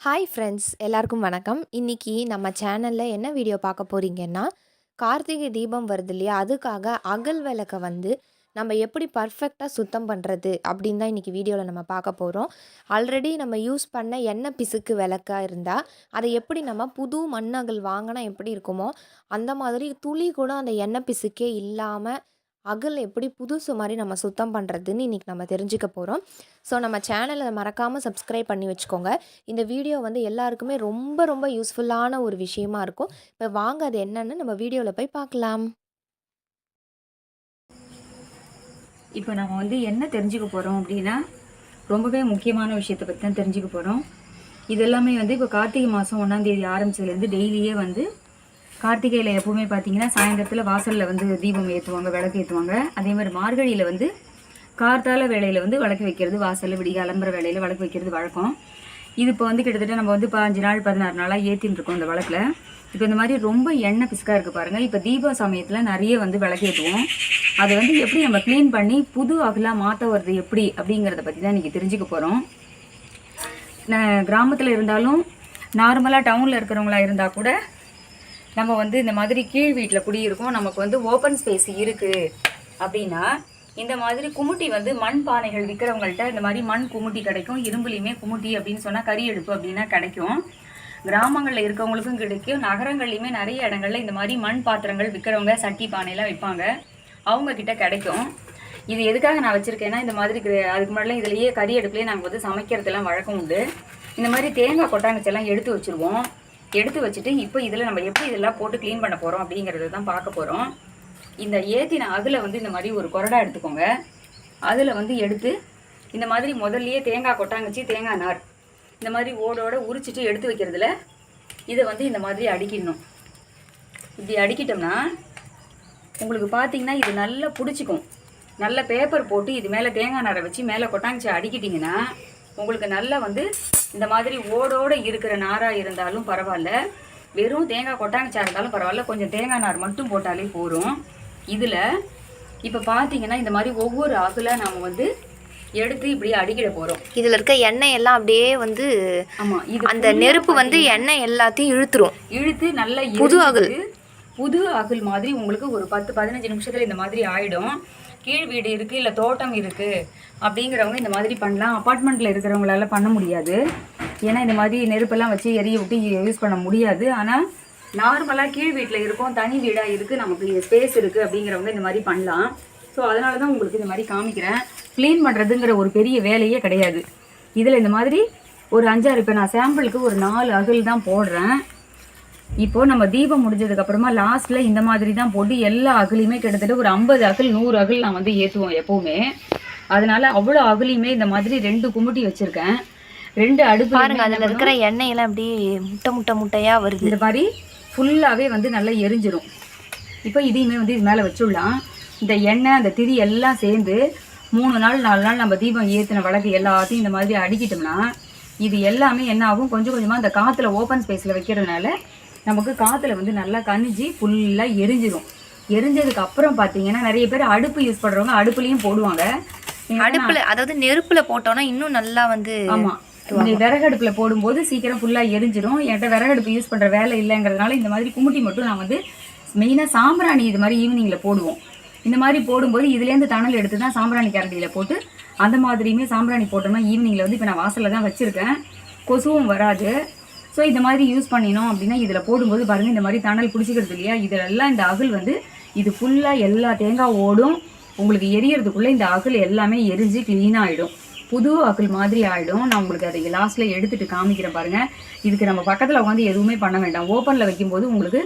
Hi friends எல்லாருக்கும் வணக்கம். இன்னைக்கு நம்ம சேனலில் என்ன வீடியோ பார்க்க போகிறீங்கன்னா கார்த்திகை தீபம் வருது இல்லையா? அதுக்காக அகல் விளக்கை வந்து நம்ம எப்படி பர்ஃபெக்டாக சுத்தம் பண்ணுறது அப்படின்னு தான் இன்றைக்கி வீடியோவில் நம்ம பார்க்க போகிறோம் ஆல்ரெடி நம்ம யூஸ் பண்ண எண்ணெய் பிசுக்கு விளக்கா இருந்தால் அதை எப்படி நம்ம புது மண்ணகல் வாங்கினா எப்படி இருக்குமோ அந்த மாதிரி துளி கூட அந்த எண்ணெய் பிசுக்கே இல்லாமல் அகல் எப்படி புதுசு மாதிரி நம்ம சுத்தம் பண்ணுறதுன்னு இன்றைக்கி நம்ம தெரிஞ்சுக்க போகிறோம் ஸோ நம்ம சேனலை மறக்காமல் சப்ஸ்கிரைப் பண்ணி வச்சுக்கோங்க. இந்த வீடியோ வந்து எல்லாருக்குமே ரொம்ப ரொம்ப யூஸ்ஃபுல்லான ஒரு விஷயமா இருக்கும். இப்போ வாங்க அது என்னென்னு நம்ம வீடியோவில் போய் பார்க்கலாம். இப்போ நம்ம வந்து என்ன தெரிஞ்சுக்க போகிறோம் அப்படின்னா ரொம்பவே முக்கியமான விஷயத்தை பற்றி தான் தெரிஞ்சுக்க போகிறோம் இது எல்லாமே வந்து இப்போ கார்த்திகை மாதம் ஒன்றாந்தேதி ஆரம்பிச்சதுலேருந்து டெய்லியே வந்து கார்த்திகையில் எப்போவுமே பார்த்தீங்கன்னா சாயந்தரத்தில் வாசலில் வந்து தீபம் ஏற்றுவாங்க விளக்கு ஏற்றுவாங்க அதே மாதிரி மார்கழியில் வந்து கார்த்தால வேலையில் வந்து விளக்கு வைக்கிறது வாசலில் விடிய அலம்புற வேலையில் விளக்கு வைக்கிறது வழக்கம். இது இப்போ வந்து கிட்டத்தட்ட நம்ம வந்து பாஞ்சு நாள் பதினாறு நாளாக ஏற்றின்னு இருக்கோம் இந்த விளக்கில். இப்போ இந்த மாதிரி ரொம்ப எண்ணெய் பிசுக்காக இருக்குது பாருங்கள் இப்போ தீப சமயத்தில் நிறைய வந்து விளக்கேற்றுவோம் அதை வந்து எப்படி நம்ம க்ளீன் பண்ணி புது அகலாக மாற்ற வருது எப்படி அப்படிங்கிறத பற்றி தான் இன்றைக்கி தெரிஞ்சுக்க போகிறோம் கிராமத்தில் இருந்தாலும் நார்மலாக டவுனில் இருக்கிறவங்களா இருந்தால் கூட நம்ம வந்து இந்த மாதிரி கீழ் வீட்டில் குடியிருக்கோம் நமக்கு வந்து ஓப்பன் ஸ்பேஸ் இருக்குது அப்படின்னா இந்த மாதிரி குமுட்டி வந்து மண் பானைகள் விற்கிறவங்கள்ட்ட இந்த மாதிரி மண் குமுட்டி கிடைக்கும் இரும்புலையுமே குமுட்டி அப்படின்னு சொன்னால் கறி எடுப்பு அப்படின்னா கிடைக்கும். கிராமங்களில் இருக்கவங்களுக்கும் கிடைக்கும் நகரங்கள்லையுமே நிறைய இடங்கள்ல இந்த மாதிரி மண் பாத்திரங்கள் விற்கிறவங்க சட்டி பானையெல்லாம் விற்பாங்க அவங்க கிட்ட கிடைக்கும். இது எதுக்காக நான் வச்சுருக்கேன்னா இந்த மாதிரி அதுக்கு முன்னாடிலாம் இதுலேயே கறி அடுப்புலேயே நாங்கள் வந்து சமைக்கிறதுலாம் வழக்கம் உண்டு. இந்த மாதிரி தேங்காய் கொட்டாங்கச்செல்லாம் எடுத்து வச்சுருவோம். எடுத்து வச்சுட்டு இப்போ இதில் நம்ம எப்படி இதெல்லாம் போட்டு க்ளீன் பண்ண போகிறோம் அப்படிங்கிறத தான் பார்க்க போகிறோம் இந்த ஏத்தின அதில் வந்து இந்த மாதிரி ஒரு கொரடா எடுத்துக்கோங்க. அதில் வந்து எடுத்து இந்த மாதிரி முதல்லையே தேங்காய் கொட்டாங்கச்சி தேங்காய் நார். இந்த மாதிரி ஓடோட உரிச்சிட்டு எடுத்து வைக்கிறதுல இதை வந்து இந்த மாதிரி அடிக்கிடணும். இப்படி அடிக்கிட்டோம்னா உங்களுக்கு பார்த்தீங்கன்னா இது நல்லா பிடிச்சிக்கும். நல்ல பேப்பர் போட்டு இது மேலே தேங்காய் நாரை வச்சு மேலே கொட்டாங்கச்சி அடிக்கிட்டிங்கன்னா உங்களுக்கு நல்லா வந்து இந்த மாதிரி ஓடோட இருக்கிற நாராக இருந்தாலும் பரவாயில்ல. வெறும் தேங்காய் கொட்டாங்கச்சா இருந்தாலும் பரவாயில்ல. கொஞ்சம் தேங்காய் நார் மட்டும் போட்டாலே போதும். இதில் இப்போ பார்த்தீங்கன்னா இந்த மாதிரி ஒவ்வொரு அகுல நாம் வந்து எடுத்து இப்படி அடிக்கிட போகிறோம் இதில் இருக்க எண்ணெய் எல்லாம் அப்படியே வந்து ஆமாம் இது அந்த நெருப்பு வந்து எண்ணெய் எல்லாத்தையும் இழுத்துரும். இழுத்து நல்லா புது அகல். புது அகல் மாதிரி உங்களுக்கு ஒரு பத்து பதினஞ்சு நிமிஷத்துல இந்த மாதிரி ஆயிடும். கீழ் வீடு இருக்குது இல்லை தோட்டம் இருக்குது அப்படிங்கிறவங்க இந்த மாதிரி பண்ணலாம். அப்பார்ட்மெண்ட்டில் இருக்கிறவங்களால பண்ண முடியாது. ஏன்னா இந்த மாதிரி நெருப்பெல்லாம் வச்சு எரிய விட்டு யூஸ் பண்ண முடியாது. ஆனால் நார்மலாக கீழ் வீட்டில் இருக்கோம் தனி வீடாக இருக்குது நமக்கு ஸ்பேஸ் இருக்குது அப்படிங்கிறவங்க இந்த மாதிரி பண்ணலாம். ஸோ அதனால தான் உங்களுக்கு இந்த மாதிரி காமிக்கிறேன். க்ளீன் பண்ணுறதுங்கிற ஒரு பெரிய வேலையே கிடையாது. இதில் இந்த மாதிரி ஒரு அஞ்சாறு இப்போ நான் சாம்பிளுக்கு ஒரு நாலு அகல் தான் போடுறேன். இப்போ நம்ம தீபம் முடிஞ்சதுக்கு அப்புறமா லாஸ்ட்ல இந்த மாதிரி தான் போட்டு எல்லா அகலையுமே கிட்டத்தட்ட ஒரு ஐம்பது அகல் நூறு அகல் நான் வந்து ஏற்றுவோம் எப்பவுமே. அதனால அவ்வளோ அகலையுமே இந்த மாதிரி ரெண்டு குமுட்டி வச்சிருக்கேன். ரெண்டு அடுப்பு பாருங்க அதில் இருக்கிற எண்ணெய் எல்லாம் அப்படியே முட்டை முட்டை முட்டையா வருது. இந்த மாதிரி ஃபுல்லாகவே வந்து நல்லா எரிஞ்சிரும். இப்போ இதையுமே வந்து இது மேலே வச்சுடலாம். இந்த எண்ணெய் அந்த திரி எல்லாம் சேர்ந்து மூணு நாள் நாலு நாள் நம்ம தீபம் ஏற்றின விளக்கு எல்லாத்தையும் இந்த மாதிரி அடிக்கிட்டோம்னா இது எல்லாமே என்ன ஆகும்? கொஞ்சம் கொஞ்சமாக அந்த காற்றுல ஓப்பன் ஸ்பேஸில் வைக்கிறதுனால நமக்கு காற்றுல வந்து நல்லா கனிஞ்சு ஃபுல்லாக எரிஞ்சிரும். எரிஞ்சதுக்கு அப்புறம் பார்த்தீங்கன்னா நிறைய பேர் அடுப்பு யூஸ் பண்ணுறவங்க அடுப்புலையும் போடுவாங்க. அடுப்புல அதாவது நெருப்புல போட்டோம்னா இன்னும் நல்லா வந்து ஆமா. இந்த விறகடுப்புல போடும்போது சீக்கிரம் ஃபுல்லா எரிஞ்சிடும் என்கிட்ட விறகடுப்பு யூஸ் பண்ற வேலை இல்லைங்கிறதுனால இந்த மாதிரி குமுட்டி மட்டும் நான் வந்து மெயினா சாம்பிராணி இது மாதிரி ஈவினிங்ல போடுவோம். இந்த மாதிரி போடும்போது இதுலேருந்து தணல் எடுத்து தான் சாம்பிராணி கரண்டியில போட்டு அந்த மாதிரியுமே சாம்பிராணி போட்டோம்னா ஈவினிங்ல வந்து இப்போ நான் வாசல்ல தான் வச்சிருக்கேன். கொசுவும் வராது. ஸோ இந்த மாதிரி யூஸ் பண்ணினோம் அப்படின்னா இதில் போடும்போது பாருங்க இந்த மாதிரி தணல் பிடிச்சிக்கிறது இல்லையா? இதெல்லாம் இந்த அகல் வந்து இது ஃபுல்லாக எல்லா தேங்காய் ஓடும். உங்களுக்கு எரியறதுக்குள்ள இந்த அகல் எல்லாமே எரிஞ்சு க்ளீன் ஆயிடும். புது அகல் மாதிரி ஆயிடும். நான் உங்களுக்கு அதை லாஸ்ட்ல எடுத்துட்டு காமிக்கிறேன் பாருங்க. இதுக்கு நம்ம பக்கத்துல உட்காந்து எதுவுமே பண்ண வேண்டாம். ஓப்பன்ல வைக்கும்போது உங்களுக்கு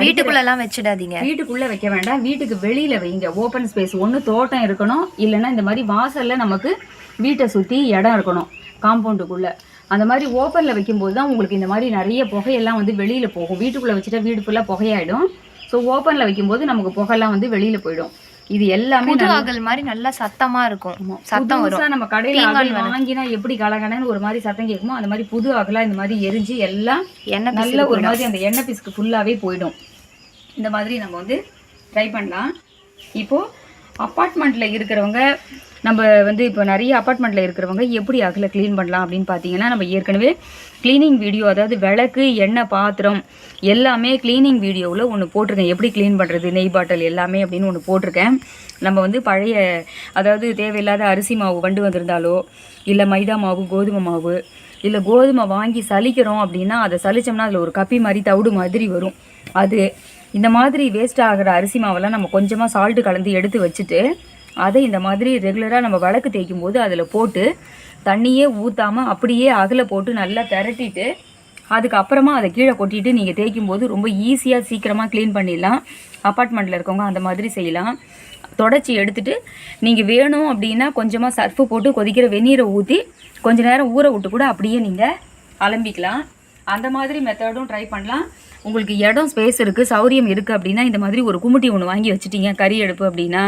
வீட்டுக்குள்ள எல்லாம் வச்சிடாதீங்க. வீட்டுக்குள்ள வைக்க வேண்டாம். வீட்டுக்கு வெளியில வைங்க. ஓப்பன் ஸ்பேஸ் ஒன்று தோட்டம் இருக்கணும். இல்லைன்னா இந்த மாதிரி வாசல்ல நமக்கு வீட்டை சுத்தி இடம் இருக்கணும். காம்பவுண்டுக்குள்ள அந்த மாதிரி ஓப்பன்ல வைக்கும்போது தான் உங்களுக்கு இந்த மாதிரி நிறைய புகையெல்லாம் வந்து வெளியில போகும். வீட்டுக்குள்ள வச்சுட்டா வீடு ஃபுல்லாக புகையாயிடும். ஸோ ஓப்பன்ல வைக்கும்போது நமக்கு புகையெல்லாம் வந்து வெளியில போயிடும். இது எல்லாமே அகல் மாதிரி நல்லா சத்தமா இருக்கும். சத்தம் வரும். நம்ம கடையில அகல் வாங்கினா எப்படி கலகலன்னு ஒரு மாதிரி சத்தம் கேட்குமோ அந்த மாதிரி புது அகலா இந்த மாதிரி எரிஞ்சு எல்லாம் எண்ணெய் நல்ல ஒரு மாதிரி அந்த எண்ணெய் பிசுக்கு ஃபுல்லாவே போயிடும். இந்த மாதிரி நம்ம வந்து ட்ரை பண்ணலாம். இப்போ அப்பார்ட்மெண்ட்டில் இருக்கிறவங்க நம்ம வந்து இப்போ நிறைய அப்பார்ட்மெண்ட்டில் இருக்கிறவங்க எப்படி அகல க்ளீன் பண்ணலாம் அப்படின்னு பார்த்தீங்கன்னா நம்ம ஏற்கனவே க்ளீனிங் வீடியோ அதாவது விளக்கு எண்ணெய் பாத்திரம் எல்லாமே க்ளீனிங் வீடியோவில் ஒன்று போட்டிருக்கேன். எப்படி க்ளீன் பண்ணுறது நெய் பாட்டில் எல்லாமே அப்படின்னு ஒன்று போட்டிருக்கேன். நம்ம வந்து பழைய அதாவது தேவையில்லாத அரிசி மாவு வண்டு வந்திருந்தாலோ இல்லை மைதா மாவு கோதுமை மாவு இல்லை கோதுமை வாங்கி சலிக்கிறோம் அப்படின்னா அதை சலிச்சோம்னா அதில் ஒரு கப்பி மாதிரி தவிடு மாதிரி வரும். அது இந்த மாதிரி வேஸ்ட் ஆகிற அரிசி மாவெல்லாம் நம்ம கொஞ்சமாக சால்ட்டு கலந்து எடுத்து வச்சுட்டு அதை இந்த மாதிரி ரெகுலராக நம்ம விளக்கு தேய்க்கும் போது அதில் போட்டு தண்ணியே ஊற்றாமல் அப்படியே அகல போட்டு நல்லா திரட்டிட்டு அதுக்கப்புறமா அதை கீழே கொட்டிட்டு நீங்கள் தேய்க்கும் போது ரொம்ப ஈஸியாக சீக்கிரமாக க்ளீன் பண்ணிடலாம். அப்பார்ட்மெண்ட்டில் இருக்கவங்க அந்த மாதிரி செய்யலாம். தொடச்சி எடுத்துட்டு நீங்கள் வேணும் அப்படின்னா கொஞ்சமாக சர்ஃபு போட்டு கொதிக்கிற வெந்நீரை ஊற்றி கொஞ்ச நேரம் ஊற விட்டு கூட அப்படியே நீங்கள் அலம்பிக்கலாம். அந்த மாதிரி மெத்தடும் ட்ரை பண்ணலாம். உங்களுக்கு இடம் ஸ்பேஸ் இருக்குது சௌரியம் இருக்குது அப்படின்னா இந்த மாதிரி ஒரு குமிட்டி ஒன்று வாங்கி வச்சுட்டீங்க கறி எடுப்பு அப்படின்னா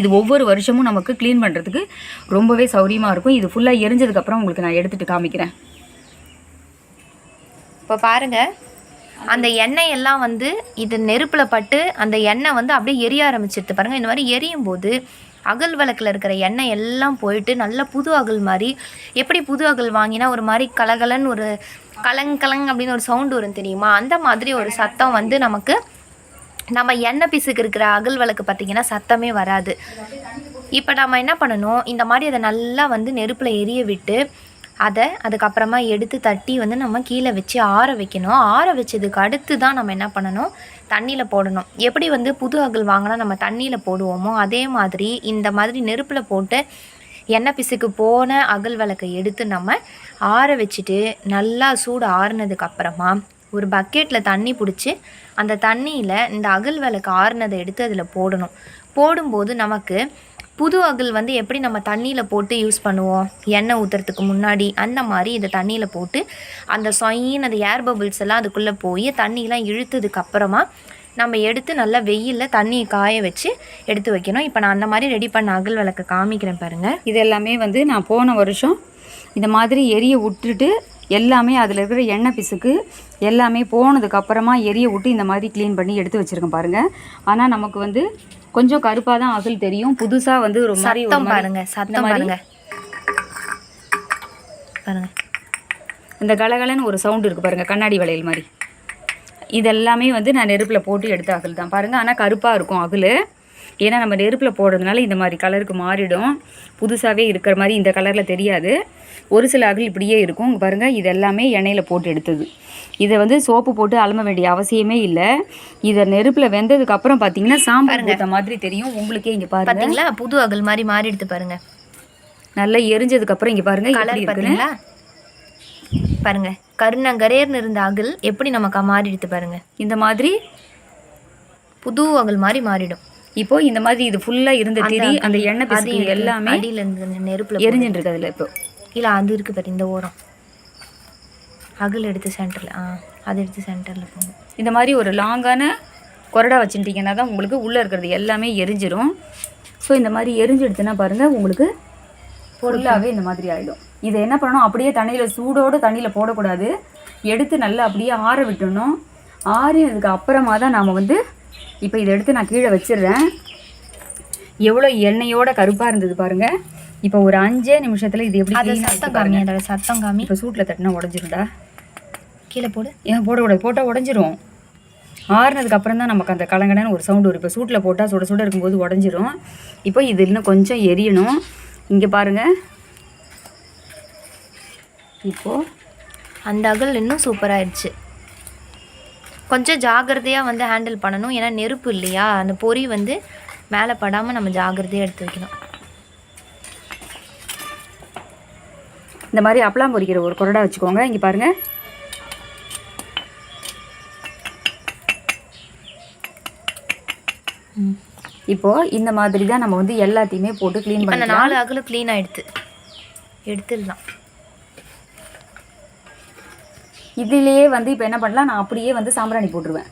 இது ஒவ்வொரு வருஷமும் நமக்கு க்ளீன் பண்ணுறதுக்கு ரொம்பவே சௌரியமாக இருக்கும். இது ஃபுல்லாக எரிஞ்சதுக்கப்புறம் உங்களுக்கு நான் எடுத்துகிட்டு காமிக்கிறேன். இப்போ பாருங்க. அந்த எண்ணெய் எல்லாம் வந்து இது நெருப்பில் பட்டு அந்த எண்ணெய் வந்து அப்படியே எரிய ஆரம்பிச்சிருது. பாருங்க இந்த மாதிரி எரியும் போது அகல் விளக்கில் இருக்கிற எண்ணெய் எல்லாம் போயிட்டு நல்ல புது அகல் மாதிரி எப்படி புது அகல் வாங்கினா ஒரு மாதிரி கலகலன்னு ஒரு கலங் கலங் அப்படின்னு ஒரு சவுண்டு வரும் தெரியுமா? அந்த மாதிரி ஒரு சத்தம் வந்து நமக்கு நம்ம எண்ணெய் பிசுக்கு இருக்கிற அகல் விளக்கு பார்த்திங்கன்னா சத்தமே வராது. இப்போ நம்ம என்ன பண்ணணும்? இந்த மாதிரி அதை நல்லா வந்து நெருப்பில் எரிய விட்டு அதை அதுக்கப்புறமா எடுத்து தட்டி வந்து நம்ம கீழே வச்சு ஆற வைக்கணும். ஆற வச்சதுக்கு அடுத்து தான் நம்ம என்ன பண்ணணும்? தண்ணியில் போடணும். எப்படி வந்து புது அகல் வாங்கினா நம்ம தண்ணியில் போடுவோமோ அதே மாதிரி இந்த மாதிரி நெருப்பில் போட்டு எண்ணெய் பிசுக்கு போன அகல் விளக்கை எடுத்து நம்ம ஆற வச்சுட்டு நல்லா சூடு ஆறுனதுக்கு அப்புறமா ஒரு பக்கெட்டில் தண்ணி பிடிச்சி அந்த தண்ணியில் இந்த அகல் விளக்கு ஆறுனதை எடுத்து அதில் போடணும். போடும்போது நமக்கு புது அகல் வந்து எப்படி நம்ம தண்ணியில் போட்டு யூஸ் பண்ணுவோம்? எண்ணெய் ஊற்றுறதுக்கு முன்னாடி அந்த மாதிரி இதை தண்ணியில் போட்டு அந்த சொயின்னு அந்த ஏர் பபிள்ஸ் எல்லாம் அதுக்குள்ளே போய் தண்ணியெலாம் இழுத்ததுக்கு அப்புறமா நம்ம எடுத்து நல்லா வெயிலில் தண்ணியை காய வச்சு எடுத்து வைக்கணும். இப்போ நான் அந்த மாதிரி ரெடி பண்ண அகல் விளக்கு காமிக்கிறேன் பாருங்கள் இது எல்லாமே வந்து நான் போன வருஷம் இந்த மாதிரி எரிய விட்டுட்டு எல்லாமே அதில் இருக்கிற எண்ணெய் பிசுக்கு எல்லாமே போனதுக்கப்புறமா எரிய விட்டு இந்த மாதிரி க்ளீன் பண்ணி எடுத்து வச்சுருக்கேன் பாருங்கள் ஆனால் நமக்கு வந்து கொஞ்சம் கருப்பாக தான் அகல் தெரியும். புதுசாக வந்து ஒரு மாதிரி பாருங்க சத்தம் பாருங்க. பாருங்க. இந்த கலகலன்னு ஒரு சவுண்டு இருக்குது பாருங்கள் கண்ணாடி வளையல் மாதிரி. இதெல்லாமே வந்து நான் நெருப்பில் போட்டு எடுத்த அகல் தான். பாருங்கள் ஆனால் கருப்பாக இருக்கும் அகல். ஏன்னா நம்ம நெருப்பில் போடுறதுனால இந்த மாதிரி கலருக்கு மாறிடும். புதுசாகவே இருக்கிற மாதிரி இந்த கலரில் தெரியாது. ஒரு சில அகல் இப்படியே இருக்கும். இங்கே பாருங்கள் இது எல்லாமே எண்ணெயில் போட்டு எடுத்தது. இதை வந்து சோப்பு போட்டு அலம்ப வேண்டிய அவசியமே இல்லை. இதை நெருப்பில் வெந்ததுக்கு அப்புறம் பார்த்தீங்கன்னா சாம்பார் மாதிரி தெரியும். உங்களுக்கே இங்கே பாருங்க. பாத்தீங்களா? புது அகல் மாதிரி மாறிடுது பாருங்க. நல்லா எரிஞ்சதுக்கு அப்புறம் இங்கே பாருங்க கலர் இருக்குன்னு. பாத்தீங்களா? பாருங்க. கருணங்கரேர்னு இருந்த அகல் எப்படி நமக்கு மாறிடுது பாருங்க. இந்த மாதிரி புது அகல் மாதிரி மாறிடும். இப்போ இந்த மாதிரி இது ஃபுல்லா இருந்த திரி அந்த எண்ணெய் பிசுக்கு எல்லாமே அடியில இருந்து நெருப்புல எரிஞ்சுட்டு இருக்கு அதுல இப்போ. இல்ல அது இருக்கு பாரு இந்த ஓரம். அகல் எடுத்து சென்டர்ல ஆ அது எடுத்து சென்டர்ல போங்க. இந்த மாதிரி ஒரு லாங்கான கொரடா வச்சுட்டிங்கன்னா தான் உங்களுக்கு உள்ளே இருக்கிறது எல்லாமே எரிஞ்சிரும். ஸோ இந்த மாதிரி எரிஞ்சிடுச்சுன்னா பாருங்கள் உங்களுக்கு ஃபுல்லாகவே இந்த மாதிரி ஆகிடும் இதை என்ன பண்ணணும்? அப்படியே தண்ணியில் சூடோடு தண்ணியில் போடக்கூடாது. எடுத்து நல்லா அப்படியே ஆற விட்டுடணும் ஆறினதுக்கு அப்புறமா தான் நாம் வந்து இப்போ இதை எடுத்து நான் கீழே வச்சிடுறேன். எவ்வளோ எண்ணெயோட கருப்பாக இருந்தது பாருங்கள் இப்போ ஒரு அஞ்சே நிமிஷத்தில் இது எப்படி அது சத்தம் காமி அதோட சத்தம் காமி. இப்போ சூட்டில் தட்டினா உடஞ்சிரும்டா. கீழே போடு. ஏன் போடக்கூடாது போட்டால் உடஞ்சிரும். ஆறுனதுக்கு அப்புறம் தான் நமக்கு அந்த கலங்கடன்னு ஒரு சவுண்டு வரும். இப்போ சூட்டில் போட்டால் சுட சுட இருக்கும்போது உடஞ்சிரும். இப்போ இது இன்னும் கொஞ்சம் எரியணும். இங்கே பாருங்கள் இப்போது அந்த அகல் இன்னும் சூப்பராகிடுச்சு கொஞ்சம் ஜாகிரதையாக வந்து ஹேண்டில் பண்ணணும். ஏன்னா நெருப்பு இல்லையா? அந்த பொறி வந்து மேலே படாமல் நம்ம ஜாகிரதையாக எடுத்து வைக்கணும். இந்த மாதிரி அப்பளம் பொரிக்கிற ஒரு கொரடா வச்சுக்கோங்க. இங்கே பாருங்கள் இப்போது இந்த மாதிரி தான் நம்ம வந்து எல்லாத்தையுமே போட்டு க்ளீன் பண்ணிக்கலாம். நாலு அகலும் க்ளீன் ஆகிடுது எடுத்துடலாம். இதுலேயே வந்து இப்போ என்ன பண்ணலாம்? நான் அப்படியே வந்து சாம்பிராணி போட்டுருவேன்.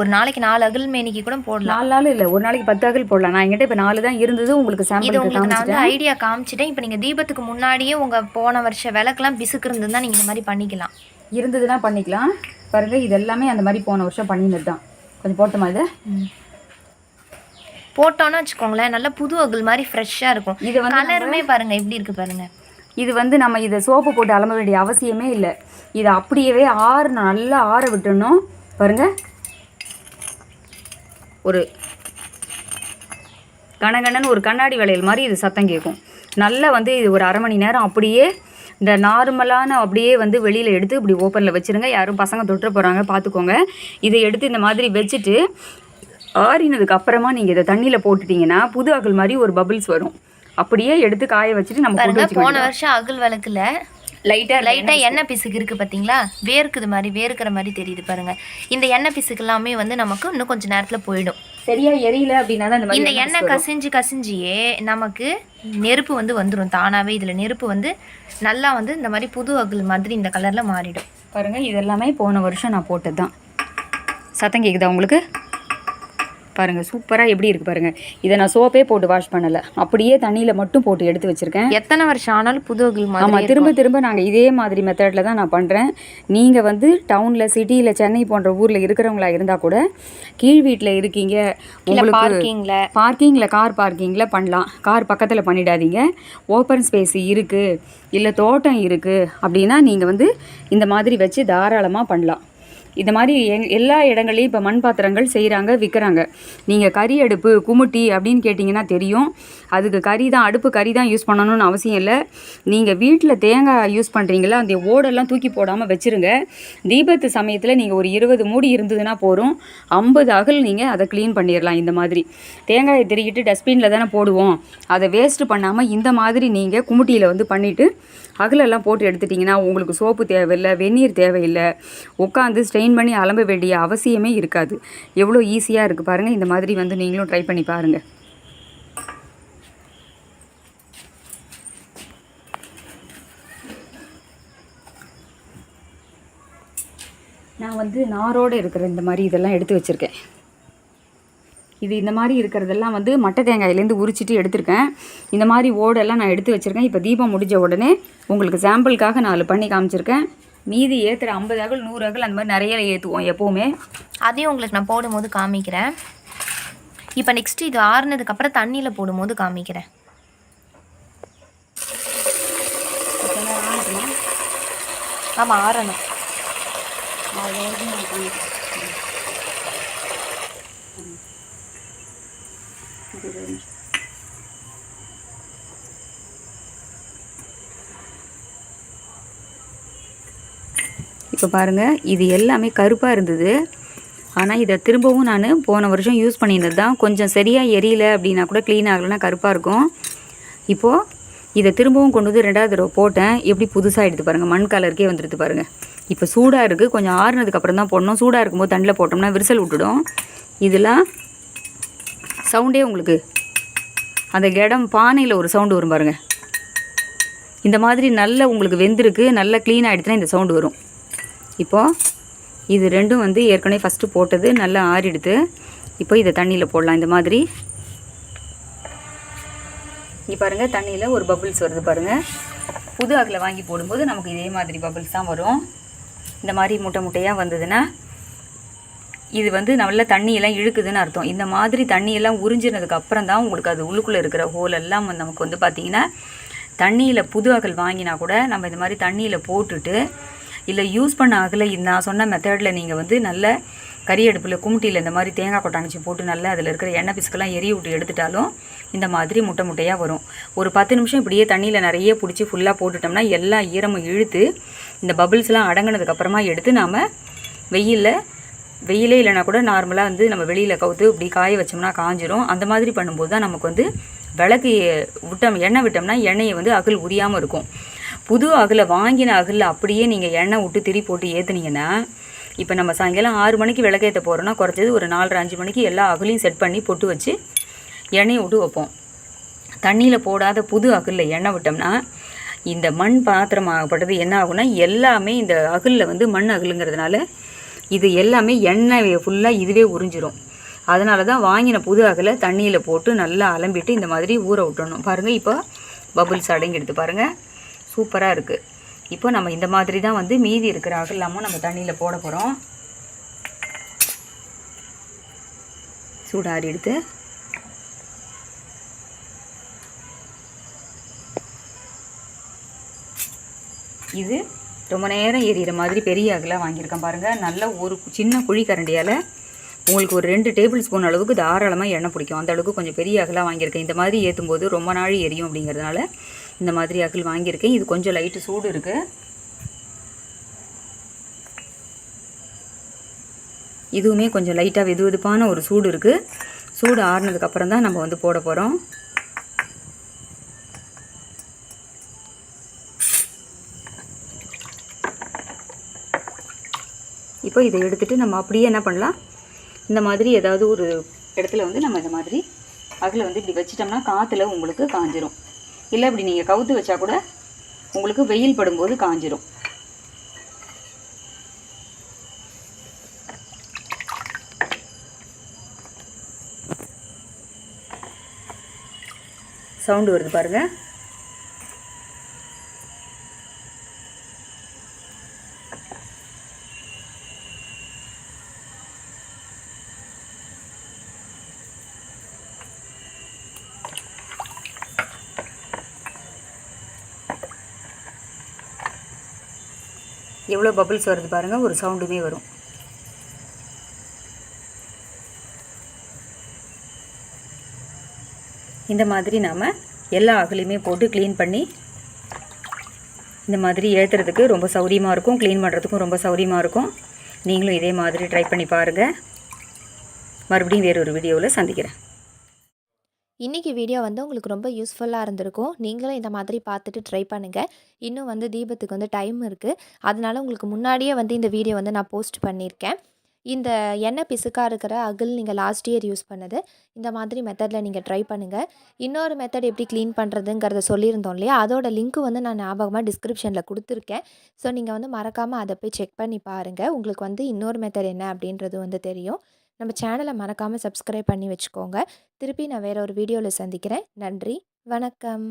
ஒரு நாளைக்கு நாலு அகல் மேனிக்கு கூட போடலாம். நாலு நாள் இல்லை ஒரு நாளைக்கு பத்து அகல் போடலாம். நான் என்கிட்ட இப்போ நாலு தான் இருந்தது உங்களுக்கு இது சாம்பிளுக்கு உங்களுக்கு நான் வந்து ஐடியா காமிச்சிட்டேன். இப்போ நீங்கள் தீபத்துக்கு முன்னாடியே உங்கள் போன வருஷ விளக்கெல்லாம் பிசுக்கு இருந்ததுன்னா நீங்கள் இந்த மாதிரி பண்ணிக்கலாம். இருந்ததுன்னா பண்ணிக்கலாம். பாருங்க இது எல்லாமே அந்த மாதிரி போன வருஷம் பண்ணினது தான். கொஞ்சம் போட்டோமா இது? போட்டோன்னு வச்சுக்கோங்களேன் நல்லா புது அகல் மாதிரி ஃப்ரெஷ்ஷாக இருக்கும். இது கலருமே பாருங்க எப்படி இருக்கு பாருங்க. இது வந்து நம்ம இதை சோப்பு போட்டு அலம்ப வேண்டிய அவசியமே இல்லை. இதை அப்படியே ஆறு நல்லா ஆற விட்டுணும் பாருங்க. ஒரு கனகனன்னு ஒரு கண்ணாடி வளையல் மாதிரி இது சத்தம் கேட்கும். நல்லா வந்து இது ஒரு அரை மணி நேரம் அப்படியே இந்த நார்மலான அப்படியே வந்து வெளியில் எடுத்து இப்படி ஓப்பனில் வச்சுருங்க. யாரும் பசங்க தொட்டுற போகிறாங்க பார்த்துக்கோங்க இதை எடுத்து இந்த மாதிரி வச்சுட்டு ஆறினதுக்கு அப்புறமா நீங்கள் இதை தண்ணியில் போட்டுட்டிங்கன்னா புது அகல் மாதிரி ஒரு பபிள்ஸ் வரும். அப்படியே எடுத்து காய வச்சுட்டு நம்ம பாருங்க போன வருஷம் அகல் விளக்குல லைட்டாக லைட்டா எண்ணெய் பிசுக்கு இருக்கு பாத்தீங்களா? வேர்க்குது மாதிரி வேர்க்கிற மாதிரி தெரியுது பாருங்க. இந்த எண்ணெய் பிசுக்கு எல்லாமே வந்து நமக்கு இன்னும் கொஞ்ச நேரத்துல போயிடும். சரியா எரியல அப்படின்னா இந்த எண்ணெய் கசிஞ்சு கசிஞ்சியே நமக்கு நெருப்பு வந்து வந்துடும் தானாவே இதுல நெருப்பு வந்து நல்லா வந்து இந்த மாதிரி புது அகல் மாதிரி இந்த கலர்ல மாறிடும். பாருங்க இது எல்லாமே போன வருஷம் நான் போட்டது தான் சத்தம் கேக்குதா உங்களுக்கு? பாருங்க சூப்பரா எப்படி இருக்கு பாருங்க. இதை நான் சோப்பே போட்டு வாஷ் பண்ணல. அப்படியே தண்ணியில மட்டும் போட்டு எடுத்து வச்சிருக்கேன். எத்தனை வருஷம் ஆனாலும் புது அகல் ஆமா மாதிரி திரும்ப திரும்ப நாங்க இதே மாதிரி மெத்தட்ல தான் நான் பண்றேன். நீங்க வந்து டவுன்ல சிட்டியில சென்னை போன்ற ஊர்ல இருக்கிறவங்களா இருந்தா கூட கீழ் வீட்ல இருக்கீங்க உங்களுக்கு பார்க்கிங்ல பார்க்கிங்கில் கார் பார்க்கிங்கில் பண்ணலாம். கார் பக்கத்தில் பண்ணிடாதீங்க. ஓப்பன் ஸ்பேஸ் இருக்குது இல்லை தோட்டம் இருக்குது அப்படின்னா நீங்கள் வந்து இந்த மாதிரி வச்சு தாராளமாக பண்ணலாம். இந்த மாதிரி எங் எல்லா இடங்களையும் இப்போ மண் பாத்திரங்கள் செய்கிறாங்க விற்கிறாங்க நீங்கள் கறி அடுப்பு குமுட்டி அப்படின்னு கேட்டிங்கன்னா தெரியும். அதுக்கு கறி தான் அடுப்பு கறி தான் யூஸ் பண்ணணும்னு அவசியம் இல்லை. நீங்கள் வீட்டில் தேங்காய் யூஸ் பண்ணுறீங்களா அந்த ஓடெல்லாம் தூக்கி போடாமல் வச்சுருங்க. தீபத்து சமயத்தில் நீங்கள் ஒரு இருபது மூடி இருந்ததுன்னா போதும். ஐம்பது அகல் நீங்கள் அதை க்ளீன் பண்ணிடலாம் இந்த மாதிரி. தேங்காயை திருக்கிட்டு டஸ்ட்பினில் தானே போடுவோம். அதை வேஸ்ட்டு பண்ணாமல் இந்த மாதிரி நீங்கள் குமுட்டியில் வந்து பண்ணிவிட்டு அகலெல்லாம் போட்டு எடுத்துட்டிங்கன்னா உங்களுக்கு சோப்பு தேவையில்லை வெந்நீர் தேவையில்லை. உட்காந்து ஸ்ட்ரெயின் பண்ணி அலம்ப வேண்டிய அவசியமே இருக்காது. எவ்வளோ ஈஸியாக இருக்குது பாருங்கள் இந்த மாதிரி வந்து நீங்களும் ட்ரை பண்ணி பாருங்கள் நான் வந்து நாரோடு இருக்கிற இந்த மாதிரி இதெல்லாம் எடுத்து வச்சுருக்கேன். இது இந்த மாதிரி இருக்கிறதெல்லாம் வந்து மட்டை தேங்காயிலேருந்து உரிச்சிட்டு எடுத்திருக்கேன். இந்த மாதிரி ஓடெல்லாம் நான் எடுத்து வச்சுருக்கேன். இப்போ தீபம் முடிஞ்ச உடனே உங்களுக்கு சாம்பிளுக்காக நாலு பண்ணி காமிச்சிருக்கேன். மீதி ஏற்றுற ஐம்பது அகல் நூறு அகல் அந்த மாதிரி நிறைய ஏற்றுவோம் எப்போவுமே. அதையும் உங்களுக்கு நான் போடும்போது காமிக்கிறேன். இப்போ நெக்ஸ்ட் இது ஆறுனதுக்கு அப்புறம் தண்ணியில போடும்போது காமிக்கிறேன். ஆமா ஆறணும். இப்போ பாருங்கள் இது எல்லாமே கருப்பாக இருந்தது. ஆனால் இதை திரும்பவும் நான் போன வருஷம் யூஸ் பண்ணியிருந்தது தான். கொஞ்சம் சரியாக எரியல அப்படின்னா கூட க்ளீன் ஆகலைன்னா கருப்பாக இருக்கும். இப்போது இதை திரும்பவும் கொண்டு வந்து ரெண்டாவது தடவை போட்டேன். எப்படி புதுசாக எடுத்து பாருங்கள் மண் கலருக்கே வந்துடுது பாருங்கள் இப்போ சூடாக இருக்குது கொஞ்சம் ஆறுனதுக்கப்புறம் தான் போடணும். சூடாக இருக்கும்போது தண்ணியில் போட்டோம்னா விரிசல் விட்டுடும். இதெல்லாம் சவுண்டே உங்களுக்கு அந்த இடம் பானையில் ஒரு சவுண்டு வரும் பாருங்கள் இந்த மாதிரி நல்ல உங்களுக்கு வெந்திருக்கு நல்லா க்ளீன் ஆகிடுச்சுன்னா இந்த சவுண்டு வரும். இப்போது இது ரெண்டும் வந்து ஏற்கனவே ஃபஸ்ட்டு போட்டது நல்லா ஆறிடுது. இப்போ இதை தண்ணியில் போடலாம். இந்த மாதிரி. இங்கே பாருங்கள் தண்ணியில் ஒரு பபுள்ஸ் வருது பாருங்கள் புது அகில் வாங்கி போடும்போது நமக்கு இதே மாதிரி பபுள்ஸ் தான் வரும். இந்த மாதிரி முட்டை முட்டையாக வந்ததுன்னா இது வந்து நல்ல தண்ணியெல்லாம் இழுக்குதுன்னு அர்த்தம். இந்த மாதிரி தண்ணியெல்லாம் உறிஞ்சினதுக்கு அப்புறம் தான் உங்களுக்கு அது உள்ளுக்குள்ளே இருக்கிற ஹோல் எல்லாம் வந்து நமக்கு வந்து பார்த்திங்கன்னா தண்ணியில் புது அகல் வாங்கினா கூட நம்ம இந்த மாதிரி தண்ணியில் போட்டுட்டு இல்லை யூஸ் பண்ண அகலை நான் சொன்ன மெத்தடில் நீங்கள் வந்து நல்ல கறி அடுப்பில் கும்ட்டியில் இந்த மாதிரி தேங்காய் கொட்டாங்கச்சி போட்டு நல்லா அதில் இருக்கிற எண்ணெய் பிசுக்கெல்லாம் எரிய விட்டு எடுத்துட்டாலும் இந்த மாதிரி முட்டை முட்டையாக வரும். ஒரு பத்து நிமிஷம் இப்படியே தண்ணியில் நிறைய பிடிச்சி ஃபுல்லாக போட்டுட்டோம்னா எல்லா ஈரமும் இழுத்து இந்த பபிள்ஸ்லாம் அடங்கினதுக்கப்புறமா எடுத்து நாம் வெயிலில் வெயிலே இல்லைனா கூட நார்மலாக வந்து நம்ம வெளியில் கவுத்து இப்படி காய வச்சோம்னா காஞ்சிரும். அந்த மாதிரி பண்ணும்போது தான் நமக்கு வந்து விளக்கு விட்டோம் எண்ணெய் விட்டோம்னா எண்ணெயை வந்து அகல் உரியாமல் இருக்கும். புது அகலை வாங்கின அகலில் அப்படியே நீங்கள் எண்ணெய் விட்டு திரி போட்டு ஏற்றுனீங்கன்னா இப்போ நம்ம சாயங்காலம் ஆறு மணிக்கு விளக்கேற்ற போகிறோன்னா குறைச்சது ஒரு நாலரை அஞ்சு மணிக்கு எல்லா அகலையும் செட் பண்ணி பொட்டு வச்சு எண்ணெயை விட்டு வைப்போம். தண்ணியில் போடாத புது அகலில் எண்ணெய் விட்டோம்னா இந்த மண் பாத்திரமாகப்பட்டது என்ன ஆகும்னா எல்லாமே இந்த அகலில் வந்து மண் அகலுங்கிறதுனால இது எல்லாமே எண்ணெய் ஃபுல்லாக இதுவே உறிஞ்சிரும். அதனால தான் வாங்கின புது அகலை தண்ணியில் போட்டு நல்லா அலம்பிட்டு இந்த மாதிரி ஊற விட்டணும் பாருங்கள் இப்போ பபுள்ஸ் அடங்கிடுது பாருங்கள் சூப்பராக இருக்குது இப்போ நம்ம இந்த மாதிரி தான் வந்து மீதி இருக்கிற அகலாமும் நம்ம தண்ணியில் போட போகிறோம் சூடாரி எடுத்து. இது ரொம்ப நேரம் எரியிற மாதிரி பெரிய அகலாக வாங்கியிருக்கேன் பாருங்கள் நல்ல ஒரு சின்ன குழி கரண்டியால் உங்களுக்கு ஒரு ரெண்டு டேபிள் ஸ்பூன் அளவுக்கு தாராளமாக எண்ணெய் பிடிக்கும். அந்த அளவுக்கு கொஞ்சம் பெரிய அகலாக வாங்கியிருக்கேன். இந்த மாதிரி ஏற்றும் போது ரொம்ப நாள் எரியும் அப்படிங்கிறதுனால இந்த மாதிரி அகல் வாங்கியிருக்கேன். இது கொஞ்சம் லைட்டு சூடு இருக்குது இதுவுமே கொஞ்சம் லைட்டாக வெது வெதுப்பான ஒரு சூடு இருக்குது சூடு ஆறுனதுக்கப்புறம் தான் நம்ம வந்து போட போகிறோம் இப்போ இதை எடுத்துகிட்டு நம்ம அப்படியே என்ன பண்ணலாம்? இந்த மாதிரி ஏதாவது ஒரு இடத்துல வந்து நம்ம இந்த மாதிரி அதில் வந்து இப்படி வச்சிட்டோம்னா காற்றுல உங்களுக்கு காஞ்சிரும். இல்லை இப்படி நீங்கள் கவுத்து வச்சா கூட உங்களுக்கு வெயில் படும்போது காஞ்சிரும். சவுண்டு வருது பாருங்கள் எவ்வளோ பபிள்ஸ் வருது பாருங்கள் ஒரு சவுண்டுமே வரும். இந்த மாதிரி நாம் எல்லா அகலையுமே போட்டு க்ளீன் பண்ணி இந்த மாதிரி ஏற்றுறதுக்கு ரொம்ப சௌரியமாக இருக்கும் க்ளீன் பண்ணுறதுக்கும் ரொம்ப சௌரியமாக இருக்கும். நீங்களும் இதே மாதிரி ட்ரை பண்ணி பாருங்கள் மறுபடியும் வேறொரு வீடியோவில் சந்திக்கிறேன். இன்றைக்கி வீடியோ வந்து உங்களுக்கு ரொம்ப யூஸ்ஃபுல்லாக இருந்திருக்கும். நீங்களும் இந்த மாதிரி பார்த்துட்டு ட்ரை பண்ணுங்கள் இன்னும் வந்து தீபத்துக்கு வந்து டைம் இருக்குது அதனால் உங்களுக்கு முன்னாடியே வந்து இந்த வீடியோ வந்து நான் போஸ்ட் பண்ணியிருக்கேன். இந்த எண்ணெய் பிசுக்காக இருக்கிற அகில் நீங்கள் லாஸ்ட் இயர் யூஸ் பண்ணது. இந்த மாதிரி மெத்தடில் நீங்கள் ட்ரை பண்ணுங்கள் இன்னொரு மெத்தட் எப்படி க்ளீன் பண்ணுறதுங்கிறத சொல்லியிருந்தோம் இல்லையா? அதோட லிங்க்கு வந்து நான் ஞாபகமாக டிஸ்கிரிப்ஷனில் கொடுத்துருக்கேன். ஸோ நீங்கள் வந்து மறக்காமல் அதை போய் செக் பண்ணி பாருங்கள் உங்களுக்கு வந்து இன்னொரு மெத்தட் என்ன அப்படின்றது வந்து தெரியும். நம்ம சேனலை மறக்காமல் சப்ஸ்கிரைப் பண்ணி வச்சுக்கோங்க. திருப்பி நான் வேறு ஒரு வீடியோவில் சந்திக்கிறேன். நன்றி. வணக்கம்.